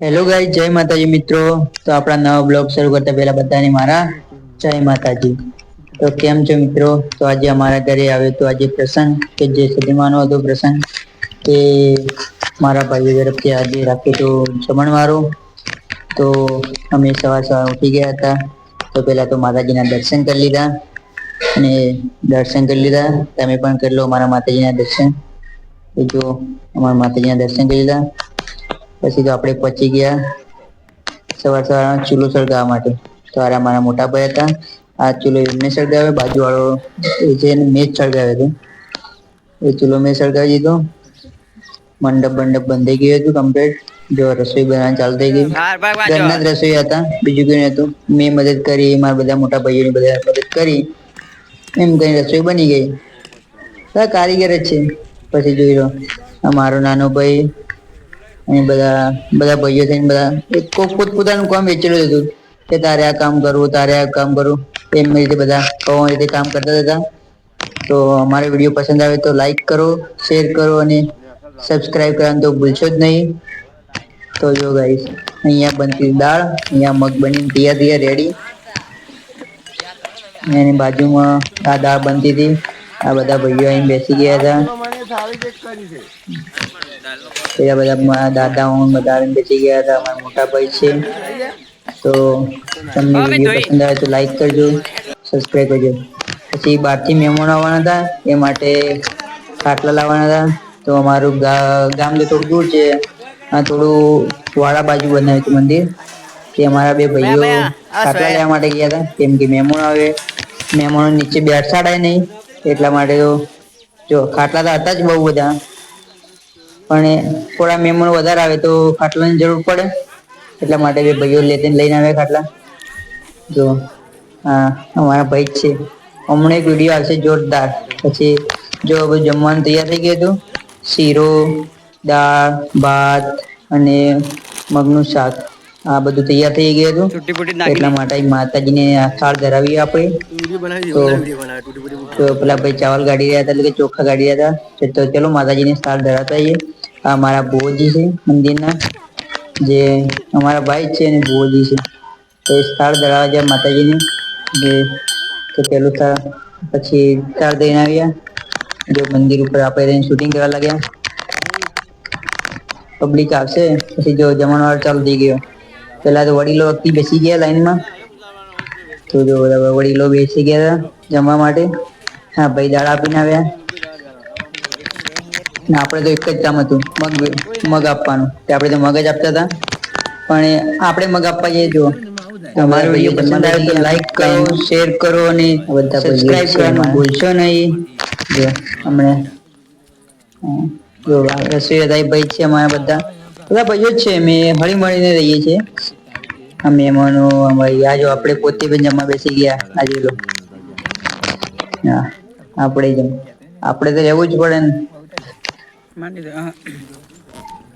Hello ગાઈ જય માતાજી મિત્રો. તો આપણા નવા બ્લોગ શરૂ કરતા પહેલા બધાને મારા જય માતાજી. તો કેમ છો મિત્રો? તો આજે અમારા ઘરે આવ્યો તો આજે પ્રસંગ કે જે સદીમાનો હતો પ્રસંગ કે મારા ભાઈઓ તરફથી આજે રાખ્યું હતું જમણવારો તો અમે સવાર સવાર ઉઠી ગયા હતા. તો પહેલાં તો માતાજીના દર્શન કરી લીધા અને દર્શન કરી લીધા. તમે પણ કરી લો મારા માતાજીના દર્શન. જો અમારા માતાજીના દર્શન કરી લીધા. પછી તો આપણે પહોંચી ગયા સવાર સવાર ચૂલો સળગાવવા માટે. તો આ મારા મોટા ભાઈ હતા. આ ચૂલો એમને સળગાવ્યો. બાજુવાળો એ છે મેજ સળગાવ્યો હતો. એ ચૂલો મેં સળગાવી દીધો. મંડપ મંડપ બંધાઈ ગયું હતું કમ્પ્લીટ જો રસોઈ બનાવવાનું ચાલુ થઈ ગઈ ઘરના જ રસોઈ હતા. બીજું કઈ નતું મેં મદદ કરી મારા બધા મોટા ભાઈઓની બધા મદદ કરી. એમ કઈ રસોઈ બની ગઈ. કારીગર જ છે. પછી જોઈ લો. મારો નાનો ભાઈ બધા બધા ભાઈઓ થઈને બધા કોક પોત પોતાનું કામ વેચેલું હતું કે તારે આ કામ કરવું, તારે આ કામ કરવું. એમ રીતે બધા કવા રીતે કામ કરતા હતા. તો અમારો વીડિયો પસંદ આવે તો લાઈક કરો શેર કરો અને સબસ્ક્રાઇબ કરવાનું તો ભૂલશો જ નહીં. તો જો ગાઈસ અહીંયા બનતી દાળ, અહીંયા મગ બની તૈયાર તૈયાર રેડી એની બાજુમાં આ દાળ બનતી હતી. આ બધા ભાઈઓ અહીં બેસી ગયા હતા. પેલા બધા દાદાઓ બધા બેસી ગયા હતા અમારા મોટા ભાઈ છે. તો તમને વીડિયો પસંદ આવે તો લાઈક કરજો સબસ્ક્રાઈબ કરજો. પછી બહારથી મહેમાનો આવવાના હતા એ માટે ખાટલા લાવવાના હતા. તો અમારું ગામ તો થોડું દૂર છે આ થોડું વાળા બાજુ બનાવ્યું હતું મંદિર. કે અમારા બે ભાઈઓ ખાટલા લેવા માટે ગયા હતા. કેમ કે મહેમાનો આવે મહેમાનો નીચે બેસાડાય નહીં એટલા માટે તો જો, ખાટલા તો હતા જ બહુ બધા. પણ થોડા મહેમાનો વધારે આવે તો ખાટલાની જરૂર પડે. એટલા માટે બે ભાઈઓ લેતી લઈને આવ્યા ખાટલા. જો, હા, અમારા ભાઈ જ છે. હમણાં એક વીડિયો આવશે જોરદાર. પછી જો બધું જમવાનું તૈયાર થઈ ગયું હતું, શીરો, દાળ, ભાત અને મગનું શાક. આ બધું તૈયાર થઈ ગયું હતું. એટલા માટે માતાજીને થાળ ધરાવી આપણે તો પેલા ભાઈ ચાવલ ગાડી રહ્યા હતા એટલે કે ચોખા ગાડી રહ્યા હતા. તો ચલો માતાજીને થાળ ધરાવતા આવીએ આ મારા ભોજી છે મંદિરના. જે અમારા ભાઈ છે અને ભોજી છે. તો એ સ્થળ ધરાવવા જાય માતાજીને. જે તો પેલું થાળ પછી થાળ દઈને આવ્યા. જો મંદિર ઉપર આપણે શૂટિંગ કરવા લાગ્યા. પબ્લિક આવશે. પછી જો જમણવાર ચાલુ થઈ ગયો. પેલા તો વડીલો વખતે બેસી ગયા લાઈનમાં. તો જો બધા વડીલો બેસી ગયા હતા જમવા માટે. હા ભાઈ દાળ આપીને આવ્યા. ને આપણે તો એક જ કામ હતું મગ મગ આપવાનું. તે આપણે તો મગ જ આપતા હતા. પણ આપણે મગ આપવા જઈએ જો અમારો વીડિયો પસંદ આવે તો લાઈક કરો શેર કરો અને સબસ્ક્રાઇબ કરવાનું ભૂલશો નહીં. જો હમણાં જો રસોઈ ભાઈ છે અમારા બધા. બધા ભાઈઓ જ છે મેં હળી મળીને રહીએ છીએ. આ મહેમાનો, અમારી આ આપણે પોતે પણ જમવા બેસી ગયા આજે લો. હા, આપણે જમ આપણે તો રહેવું જ પડે ને.